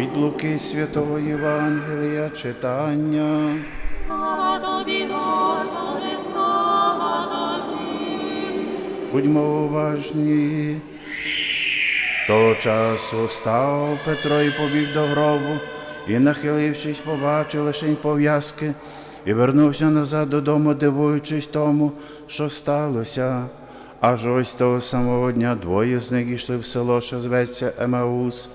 Від Луки Святого Євангелія читання. Слава тобі, Господи, слава тобі. Будьмо уважні. Того часу став Петро і побіг до гробу, і, нахилившись, побачив лишень пов'язки, і вернувся назад додому, дивуючись тому, що сталося. Аж ось того самого дня двоє з них йшли в село, що зветься Емаус,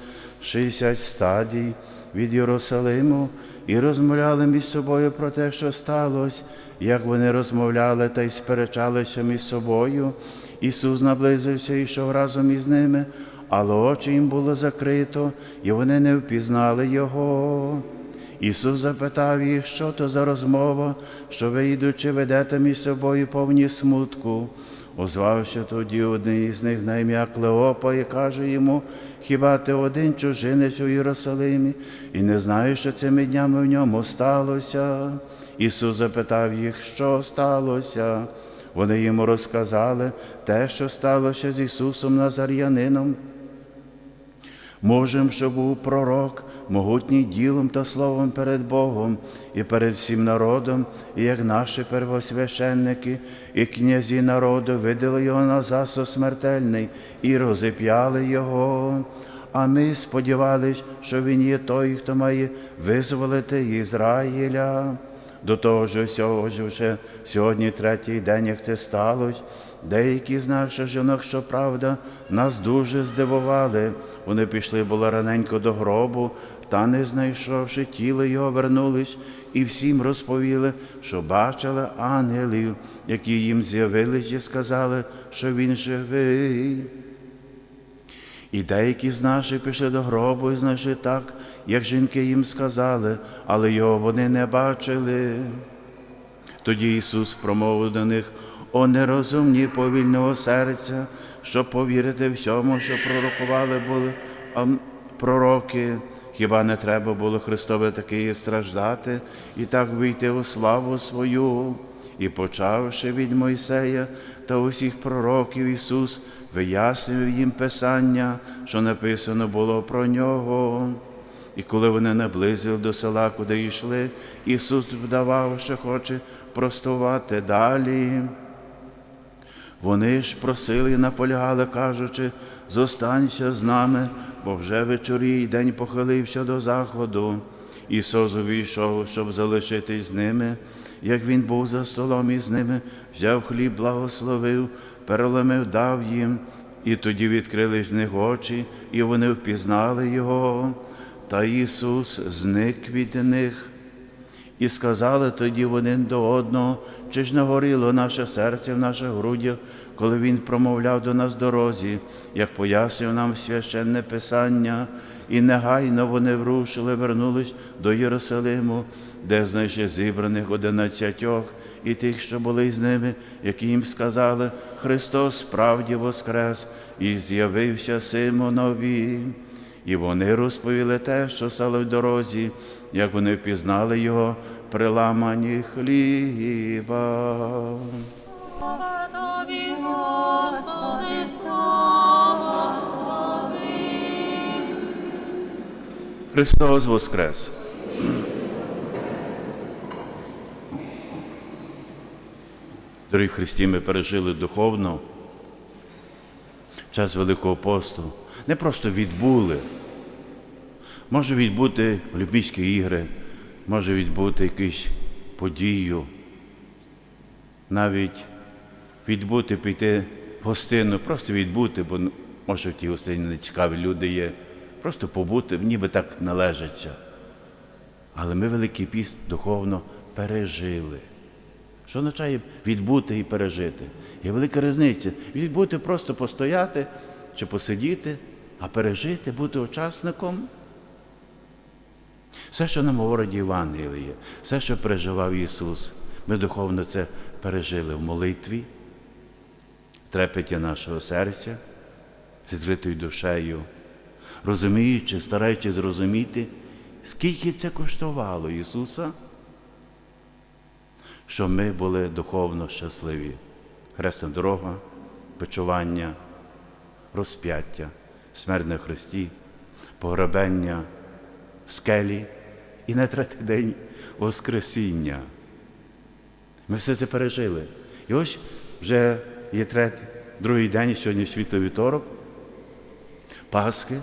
60 стадій від Єрусалиму, і розмовляли між собою про те, що сталося, як вони розмовляли та й сперечалися між собою. Ісус наблизився і йшов разом із ними, але очі їм було закрито, і вони не впізнали Його. Ісус запитав їх, що то за розмова, що ви, йдучи, ведете між собою повні смутку. Озвався тоді один із них на ім'я Клеопа і каже йому, хіба ти один чужинець у Єрусалимі, і не знаєш, що цими днями в ньому сталося? Ісус запитав їх, що сталося. Вони йому розказали те, що сталося з Ісусом Назар'янином. Можем, що був пророк, могутній ділом та словом перед Богом і перед всім народом, і як наші первосвященники і князі народу видали його на засо смертельний і розіп'яли його. А ми сподівались, що він є той, хто має визволити Ізраїля. До того ж, усього ж вже сьогодні третій день, як це сталося, деякі з наших жінок, щоправда, нас дуже здивували. Вони пішли було раненько до гробу, та, не знайшовши тіло його, вернулись і всім розповіли, що бачили ангелів, які їм з'явились і сказали, що він живий. І деякі з наших пішли до гробу і знайшли так, як жінки їм сказали, але його вони не бачили. Тоді Ісус промовив до них, о нерозумні повільного серця, щоб повірити всьому, що пророкували були пророки. Хіба не треба було Христове таки страждати і так вийти у славу свою? І почавши від Мойсея та усіх пророків Ісус вияснив їм Писання, що написано було про нього. І коли вони наблизили до села, куди йшли, Ісус вдавав, що хоче простувати далі. Вони ж просили і наполягали, кажучи, зостанься з нами, бо вже вечорі й день похилився до заходу. Ісус увійшов, щоб залишитись з ними. Як він був за столом із ними, взяв хліб, благословив, переломив, дав їм, і тоді відкрили з них очі, і вони впізнали Його. Та Ісус зник від них. І сказали тоді вони до одного, чи ж не горіло наше серце в наших грудях, коли Він промовляв до нас дорозі, як пояснив нам священне Писання, і негайно вони врушили, вернулись до Єрусалиму, де знайшли зібраних одинадцятьох і тих, що були з ними, які їм сказали, Христос справді воскрес і з'явився Симонові. І вони розповіли те, що стало в дорозі, як вони впізнали його при ламані хліба. Слава тобі, Господи, слава тобі. Христос Воскрес! Дорогі Христі, ми пережили духовно час Великого посту. Не просто відбули. Може відбути Олімпійські ігри, може відбути якусь подію, навіть відбути, піти в гостину, просто відбути, бо ну, може в тій гостині не цікаві люди є, просто побути, ніби так належаться. Але ми Великий піст духовно пережили. Що означає відбути і пережити? Є велика різниця. Відбути просто постояти чи посидіти, а пережити, бути учасником. Все, що нам говорить Євангеліє, все, що переживав Ісус, ми духовно це пережили в молитві, в трепеті нашого серця, з відкритою душею, розуміючи, стараючись зрозуміти, скільки це коштувало Ісуса, щоб ми були духовно щасливі. Хресна дорога, почування, розп'яття, смерть на Христі, погребення, скелі і на третій день Воскресіння. Ми все це пережили. І ось вже є третій, другий день, сьогодні світло вівторок, Пасхи.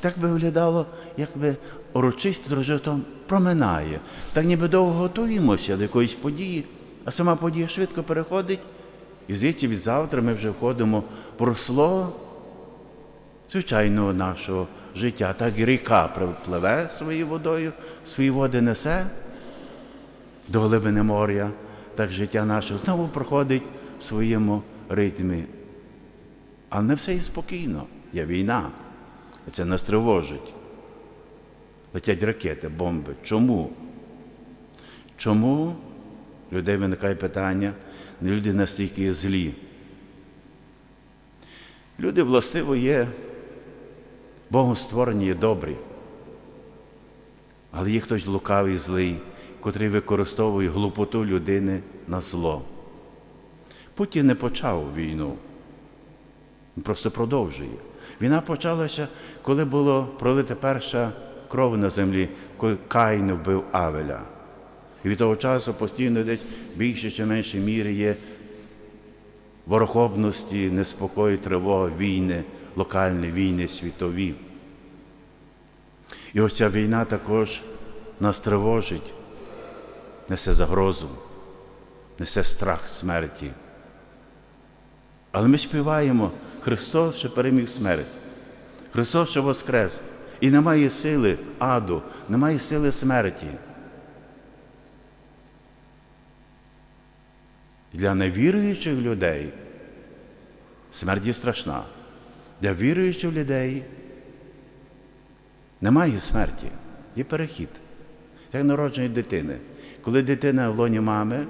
Так би виглядало, якби урочисто торжеством проминає. Так ніби довго готуємося до якоїсь події, а сама подія швидко переходить. І звідси від завтра ми вже входимо в просло звичайного нашого життя. Так і ріка пливе своєю водою, свої води несе до глибини моря, так життя наше знову проходить в своєму ритмі. А не все і спокійно. Є війна. Це нас тривожить. Летять ракети, бомби. Чому? Чому людей виникає питання, не люди настільки злі? Люди властиво є, Богом створені є добрі. Але є хтось лукавий злий, котрий використовує глупоту людини на зло. Путін не почав війну, він просто продовжує. Війна почалася, коли було пролита перша кров на землі, коли Каїн вбив Авеля. І від того часу постійно десь більше чи меншій мірі є ворохобності, неспокою, тривога, війни, локальні війни, світові. І ось ця війна також нас тривожить, несе загрозу, несе страх смерті. Але ми співаємо Христос, що переміг смерть. Христос, що воскрес. І немає сили аду, немає сили смерті. Для невіруючих людей смерть є страшна. Для віруючих людей немає смерті, є перехід. Як народження дитини. Коли дитина в лоні мами,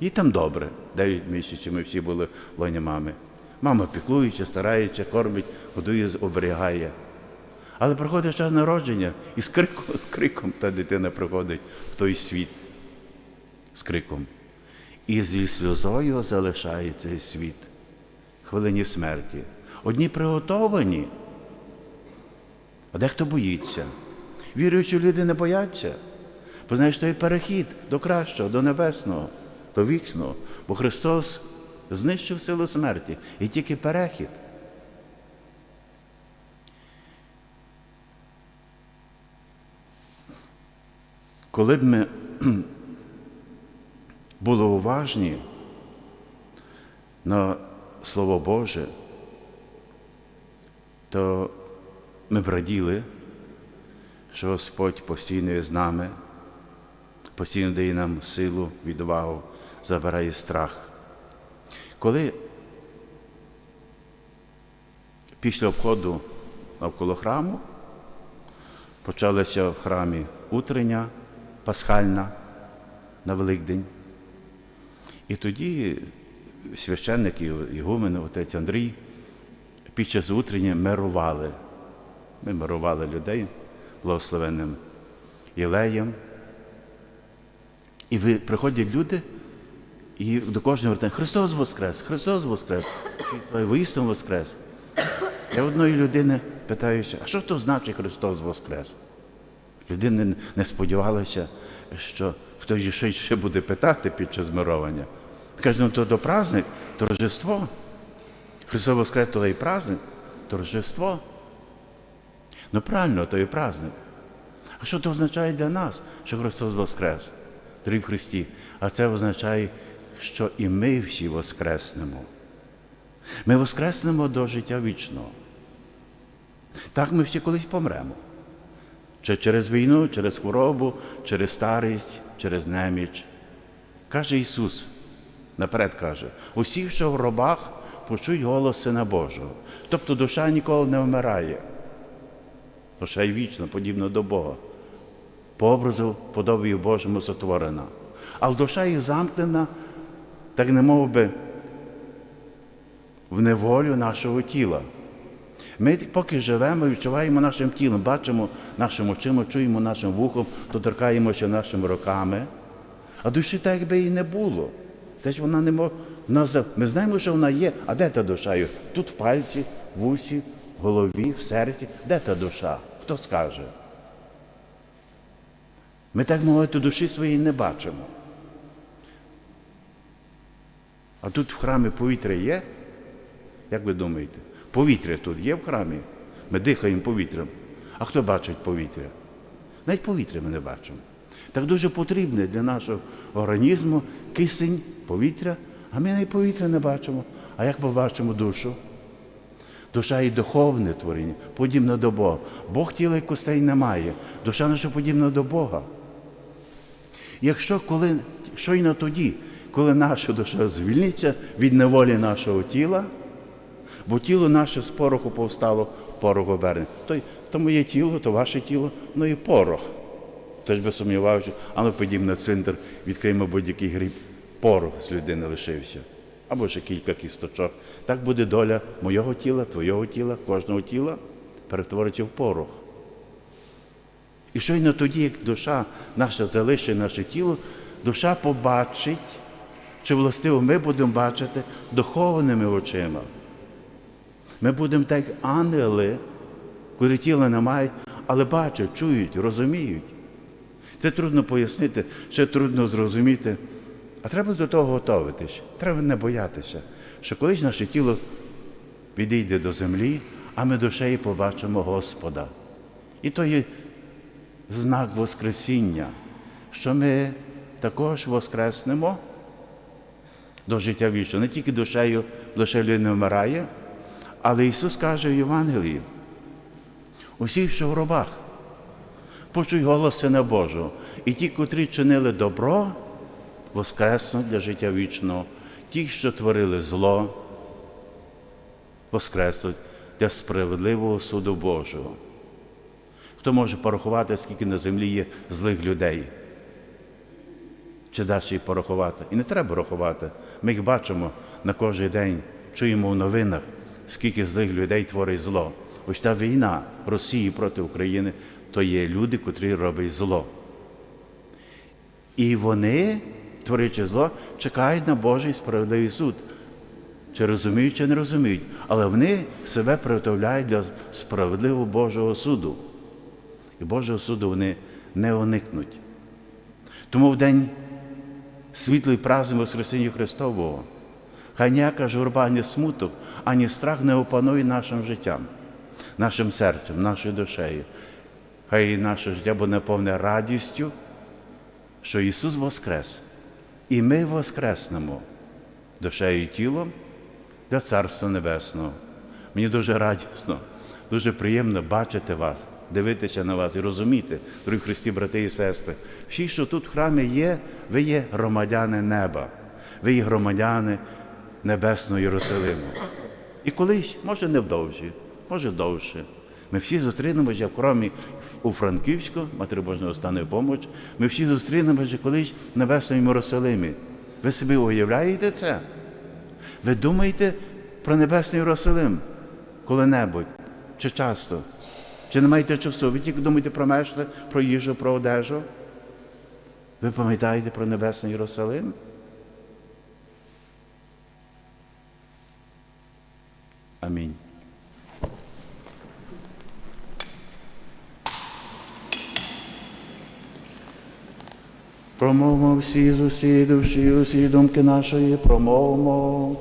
їй там добре. 9 місяців ми всі були в лоні мами. Мама піклуючи, старається, кормить, годує, оберігає. Але приходить час народження, і з криком, криком та дитина приходить в той світ. З криком. І зі сльозою залишає цей світ хвилині смерті. Одні приготовані, а дехто боїться. Віруючі люди не бояться, бо знаєш, той перехід до кращого, до небесного, до вічного. Бо Христос знищив силу смерті і тільки перехід. Коли б ми були уважні на Слово Боже, то ми б раділи, що Господь постійно є з нами, постійно дає нам силу, відвагу, забирає страх. Коли після обходу навколо храму почалася в храмі утрення, пасхальна на Великдень, і тоді священник і ігумен, отець Андрій, під час утрення мирували. Ми мирували людей благословенним Єлеєм. І ви приходять люди, і до кожного вертають, Христос Воскрес, Христос Воскрес, воістину Воскрес. Я одної людини питаюся, а що то значить Христос Воскрес? Людина не сподівалася, що хтось ще буде питати під час мировання. Каже, ну то, то праздник, то Рождество. Христос Воскрес то і праздник, то Рождество. Ну правильно, то і праздник. А що це означає для нас, що Христос Воскрес? Дорогі в Христі. А це означає, що і ми всі воскреснемо. Ми воскреснемо до життя вічного. Так ми всі колись помремо. Чи через війну, через хворобу, через старість, через неміч. Каже Ісус, наперед каже, усі, що в гробах, почують голос Сина Божого. Тобто душа ніколи не вмирає. Душа й вічна, подібна до Бога. По образу подобію Божому сотворена. Але душа є замкнена, так не мов би, в неволю нашого тіла. Ми поки живемо, відчуваємо нашим тілом, бачимо нашим очима, чуємо нашим вухом, доторкаємося нашими руками. А душі так якби і не було. Теж вона не може. Ми знаємо, що вона є, а де та душа? є? Тут в пальці, в усі, в голові, в серці. Де та душа? Хто скаже? Ми так мовити душі своєї не бачимо. А тут в храмі повітря є? Як ви думаєте? Повітря тут є в храмі? Ми дихаємо повітрям. А хто бачить повітря? Навіть повітря ми не бачимо. Так дуже потрібне для нашого організму кисень, повітря, а ми навіть повітря не бачимо. А як ми бачимо душу? Душа і духовне творіння, подібне до Бога. Бог тіла і костей не має. Душа наша подібна до Бога. Якщо коли, щойно тоді, коли наша душа звільниться від неволі нашого тіла, бо тіло наше з пороху повстало, порох оберне. То, то моє тіло, то ваше тіло, ну і порох. Тож би сумнівався, а подібно на цвинтар, відкриємо будь-який гріб, порох з людини лишився. Або ще кілька кісточок. Так буде доля моєго тіла, твого тіла, кожного тіла, перетвориться в порох. І щойно тоді, як душа наша залишить наше тіло, душа побачить, чи властиво ми будемо бачити духовними очима. Ми будемо так як ангели, коли тіла не мають, але бачать, чують, розуміють. Це трудно пояснити, ще трудно зрозуміти. А треба до того готуватись. Треба не боятися, що колись наше тіло підійде до землі, а ми душею побачимо Господа. І то є знак Воскресіння, що ми також воскреснемо до життя вічного. Не тільки душею, душа людина вмирає, але Ісус каже в Євангелії, усі, що в гробах, почуй голос Сина Божого, і ті, котрі чинили добро, воскреснуть для життя вічного, ті, що творили зло, воскреснуть для справедливого суду Божого. Хто може порахувати, скільки на землі є злих людей? Чи дасть їй порахувати? І не треба рахувати. Ми їх бачимо на кожен день, чуємо в новинах, скільки злих людей творить зло. Ось та війна Росії проти України то є люди, котрі роблять зло. І вони, творячи зло, чекають на Божий справедливий суд. Чи розуміють, чи не розуміють, але вони себе приготовляють для справедливого Божого суду. І Божого суду вони не уникнуть. Тому в день світлий праздник Воскресіння Христового, хай ніяка журба, ні смуток, ані страх не опанує нашим життям, нашим серцем, нашою душею. Хай наше життя буде наповне радістю, що Ісус Воскрес, і ми воскреснемо душею і тілом для Царства Небесного. Мені дуже радісно, дуже приємно бачити вас, дивитися на вас і розуміти, дорогі Христі, брати і сестри. Всі, що тут в храмі є, ви є громадяни неба, ви є громадяни Небесного Єрусалиму. І колись, може, не вдовжі, може довше. Ми всі зустрінемося в храмі у Франківську, Матері Божої останньої помочі. Ми всі зустрінемося колись в Небесному Єрусалимі. Ви собі уявляєте це? Ви думаєте про Небесний Єрусалим коли-небудь? Чи часто? Чи не маєте часу? Ви тільки думаєте про мешли, про їжу, про одежу? Ви пам'ятаєте про Небесний Єрусалим? Промовимо всі з усі душі, усі думки нашої, промовимо.